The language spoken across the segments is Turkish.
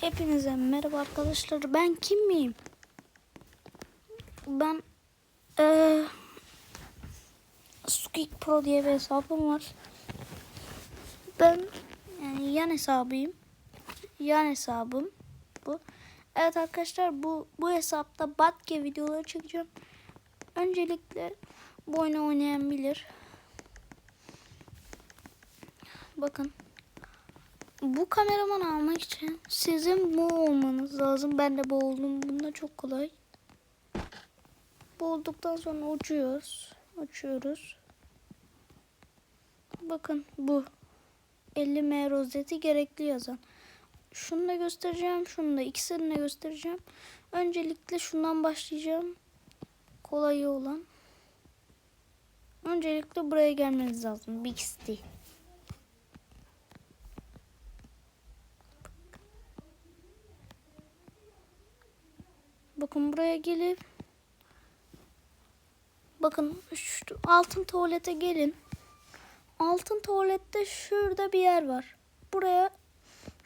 Hepinize merhaba arkadaşlar. Ben kim miyim? Ben eee Squeak Pro diye bir hesabım var. Ben yani yan hesabıyım. Yan hesabım bu. Evet arkadaşlar bu bu hesapta Batke videoları çekeceğim. Öncelikle bu oyunu oynayan bilir. Bakın bu kameramanı almak için sizin bu olmanız lazım. Ben de bu oldum. Bunda çok kolay. Bu olduktan sonra uçuyoruz. Uçuyoruz. Bakın bu. 50 M rozeti gerekli yazan. Şunu da göstereceğim. Şunu da ikisini de göstereceğim. Öncelikle şundan başlayacağım. Kolayı olan. Öncelikle buraya gelmeniz lazım. Big City. Bakın buraya gelip bakın şu altın tuvalete gelin. Altın tuvalette şurada bir yer var. Buraya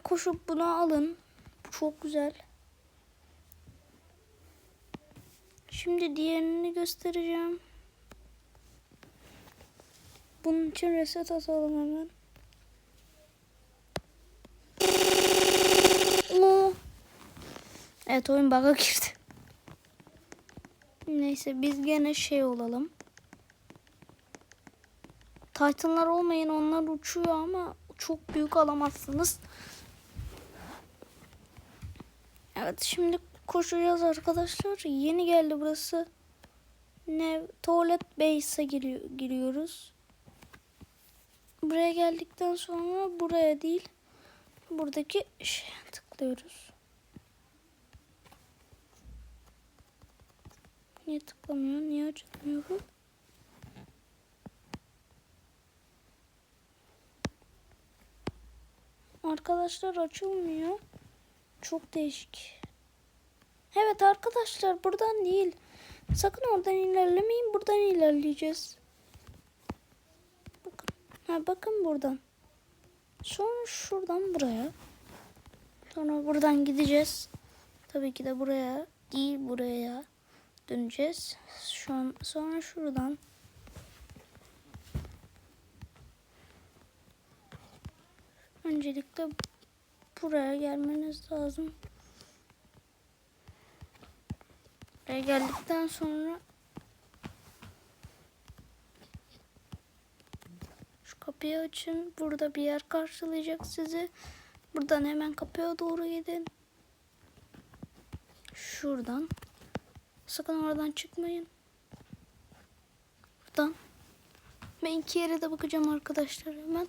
koşup bunu alın. Çok güzel. Şimdi diğerini göstereceğim. Bunun için reset atalım hemen. Evet oyun bug'a girdi. Neyse biz gene şey olalım. Titanlar olmayın onlar uçuyor ama çok büyük alamazsınız. Evet şimdi koşacağız arkadaşlar. Yeni geldi burası. Ne tuvalet base'e giriyor, giriyoruz. Buraya geldikten sonra buraya değil buradaki şeye tıklıyoruz. Niye tıklamıyor? Niye açılmıyor bu? Arkadaşlar açılmıyor. Çok değişik. Evet arkadaşlar buradan değil. Sakın oradan ilerlemeyin. Buradan ilerleyeceğiz. Bakın. Ha, bakın buradan. Sonra şuradan buraya. Sonra buradan gideceğiz. Tabii ki de buraya değil buraya döneceğiz. Şu an sonra şuradan öncelikle buraya gelmeniz lazım. Buraya geldikten sonra şu kapıyı açın. Burada bir yer karşılayacak sizi. Buradan hemen kapıya doğru gidin. Şuradan. Sakın oradan çıkmayın. Buradan. Ben iki yere de bakacağım arkadaşlar hemen.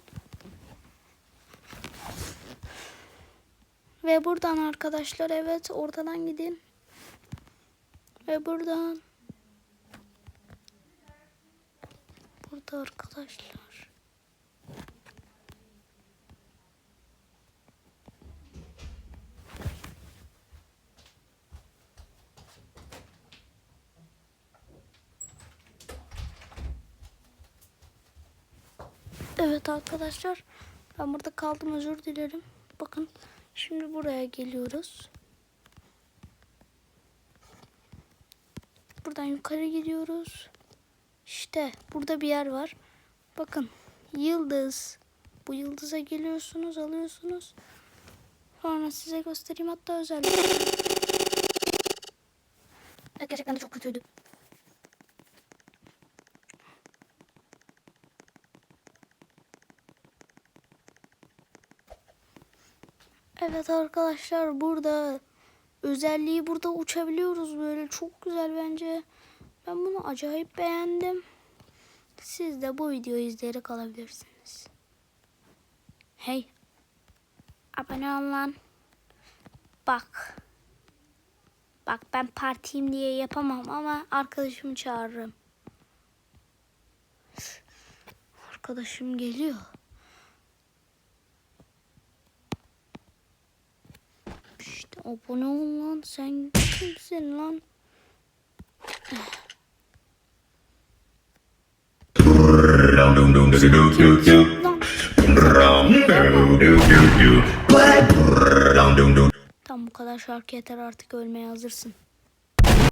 Ve buradan arkadaşlar evet ortadan gidin. Ve buradan. Burada arkadaşlar. Evet arkadaşlar. Ben burada kaldım özür dilerim. Bakın şimdi buraya geliyoruz. Buradan yukarı gidiyoruz. İşte burada bir yer var. Bakın yıldız. Bu yıldıza geliyorsunuz alıyorsunuz. Sonra size göstereyim hatta özellikle. Gerçekten de çok kötüydü. Evet arkadaşlar burada özelliği burada uçabiliyoruz böyle çok güzel bence. Ben bunu acayip beğendim. Siz de bu videoyu izleyerek alabilirsiniz. Hey. Abone ol lan. Bak. Bak ben partiyim diye yapamam ama arkadaşımı çağırırım. Arkadaşım geliyor. Abone ol lan sen kimsin lan? Tamam bu kadar şarkı yeter artık ölmeye hazırsın.